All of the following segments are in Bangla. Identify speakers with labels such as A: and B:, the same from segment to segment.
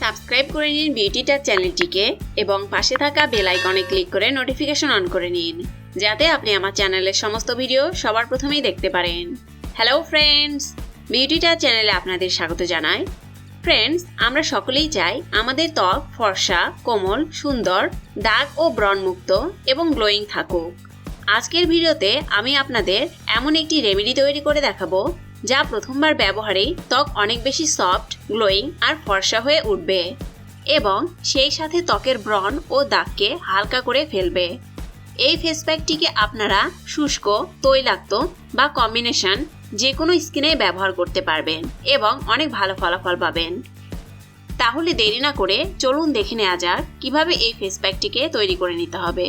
A: সাবস্ক্রাইব করে নিন বিউটি টাচ চ্যানেলটিকে এবং পাশে থাকা বেল আইকনে ক্লিক করে নোটিফিকেশন অন করে নিন, যাতে আপনি আমার চ্যানেলের সমস্ত ভিডিও সবার প্রথমেই দেখতে পারেন। হ্যালো ফ্রেন্ডস বিউটি টাচ চ্যানেলে আপনাদের স্বাগত জানাই। ফ্রেন্ডস আমরা সকলেই চাই আমাদের ত্বক ফর্সা, কোমল, সুন্দর, দাগ ও ব্রণমুক্ত এবং গ্লোয়িং থাকুক। আজকের ভিডিওতে আমি আপনাদের এমন একটি রেমেডি তৈরি করে দেখাবো যা প্রথমবার ব্যবহারেই ত্বক অনেক বেশি সফট, গ্লোয়িং আর ফর্সা হয়ে উঠবে এবং সেই সাথে ত্বকের ব্রণ ও দাগকে হালকা করে ফেলবে। এই ফেস প্যাকটিকে আপনারা শুষ্ক, তৈলাক্ত বা কম্বিনেশন যে কোনো স্কিনে ব্যবহার করতে পারবেন এবং অনেক ভালো ফলাফল পাবেন। তাহলে দেরি না করে চলুন দেখে নেওয়া যাক কীভাবে এই ফেস প্যাকটিকে তৈরি করে নিতে হবে।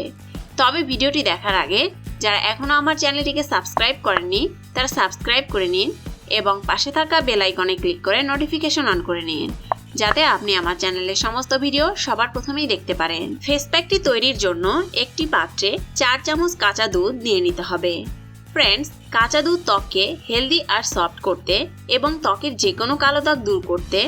A: তবে ভিডিওটি দেখার আগে, যারা এখনও আমার চ্যানেলটিকে সাবস্ক্রাইব করেননি, তারা সাবস্ক্রাইব করে নিন এবং পাশে থাকা বেল আইকনে ক্লিক করে নোটিফিকেশন অন করে নিন, যাতে আপনি আমার চ্যানেলের সমস্ত ভিডিও সবার প্রথমেই দেখতে পারেন। ফেস প্যাকটি তৈরির জন্য একটি পাত্রে চার চামচ কাঁচা দুধ নিয়ে নিতে হবে। ফ্রেন্ডস, কাঁচা দুধ ত্বককে হেলদি আর সফট করতে এবং ত্বকের যে কোনো কালো দাগ দূর করতে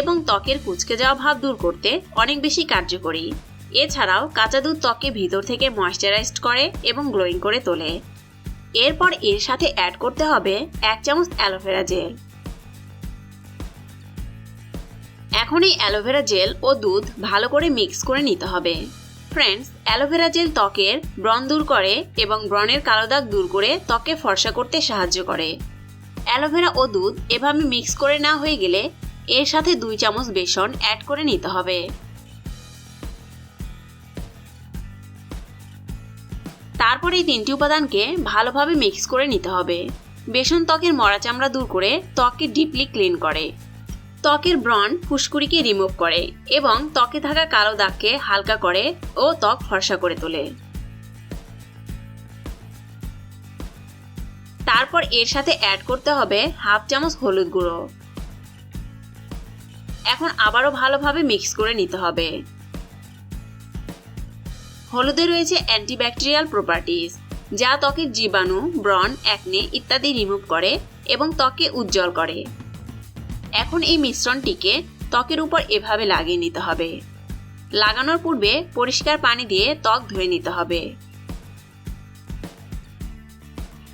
A: এবং ত্বকের কুচকে যাওয়া ভাব দূর করতে অনেক বেশি কার্যকরী। এছাড়াও কাঁচা দুধ ত্বককে ভিতর থেকে ময়শ্চারাইজড করে এবং গ্লোয়িং করে তোলে। এরপর এর সাথে অ্যাড করতে হবে এক চামচ অ্যালোভেরা জেল এখন এই অ্যালোভেরা জেল ও দুধ ভালো করে মিক্স করে নিতে হবে। ফ্রেন্ডস অ্যালোভেরা জেল ত্বকের ব্রণ দূর করে এবং ব্রণের কালো দাগ দূর করে ত্বকে ফর্সা করতে সাহায্য করে। অ্যালোভেরা ও দুধ এভাবে মিক্স করে না হয়ে গেলে এর সাথে দুই চামচ বেসন অ্যাড করে নিতে হবে। তারপর এই তিনটি উপাদানকে ভালোভাবে মিক্স করে নিতে হবে। বেসন ত্বকের মরা চামড়া দূর করে ত্বককে ডিপলি ক্লিন করে। ত্বকের ব্রণ ফুসকুড়িকে রিমুভ করে এবং ত্বকে থাকা কালো দাগকে হালকা করে ও ত্বক ফর্সা করে তোলে। তারপর এর সাথে অ্যাড করতে হবে হাফ চামচ হলুদ গুঁড়ো। এখন আবারও ভালোভাবে মিক্স করে নিতে হবে। হলুদে রয়েছে অ্যান্টিব্যাকটেরিয়াল প্রপার্টিজ যা ত্বকের জীবাণু, ব্রণ অ্যাকনে ইত্যাদি রিমুভ করে এবং ত্বককে উজ্জ্বল করে। এখন এই মিশ্রণটিকে ত্বকের উপর এভাবে লাগিয়ে নিতে হবে। লাগানোর পূর্বে পরিষ্কার পানি দিয়ে ত্বক ধুয়ে নিতে হবে।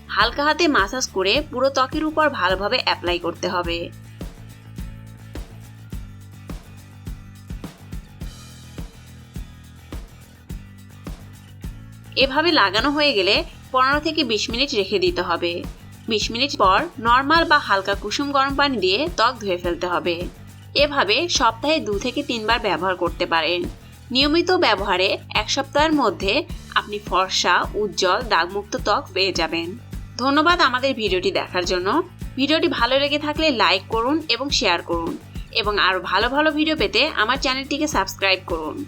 A: হালকা হাতে মাসাজ করে পুরো ত্বকের উপর ভালোভাবে অ্যাপ্লাই করতে হবে। এভাবে লাগানো হয়ে গেলে পনেরো থেকে বিশ মিনিট রেখে দিতে হবে। বিশ মিনিট পর নর্মাল বা হালকা কুসুম গরম পানি দিয়ে ত্বক ধুয়ে ফেলতে হবে। এভাবে সপ্তাহে দু থেকে তিনবার ব্যবহার করতে পারেন। নিয়মিত ব্যবহারে এক সপ্তাহের মধ্যে আপনি ফর্সা, উজ্জ্বল, দাগমুক্ত ত্বক পেয়ে যাবেন। ধন্যবাদ আমাদের ভিডিওটি দেখার জন্য। ভিডিওটি ভালো লেগে থাকলে লাইক করুন এবং শেয়ার করুন। এবং আরও ভালো ভালো ভিডিও পেতে আমার চ্যানেলটিকে সাবস্ক্রাইব করুন।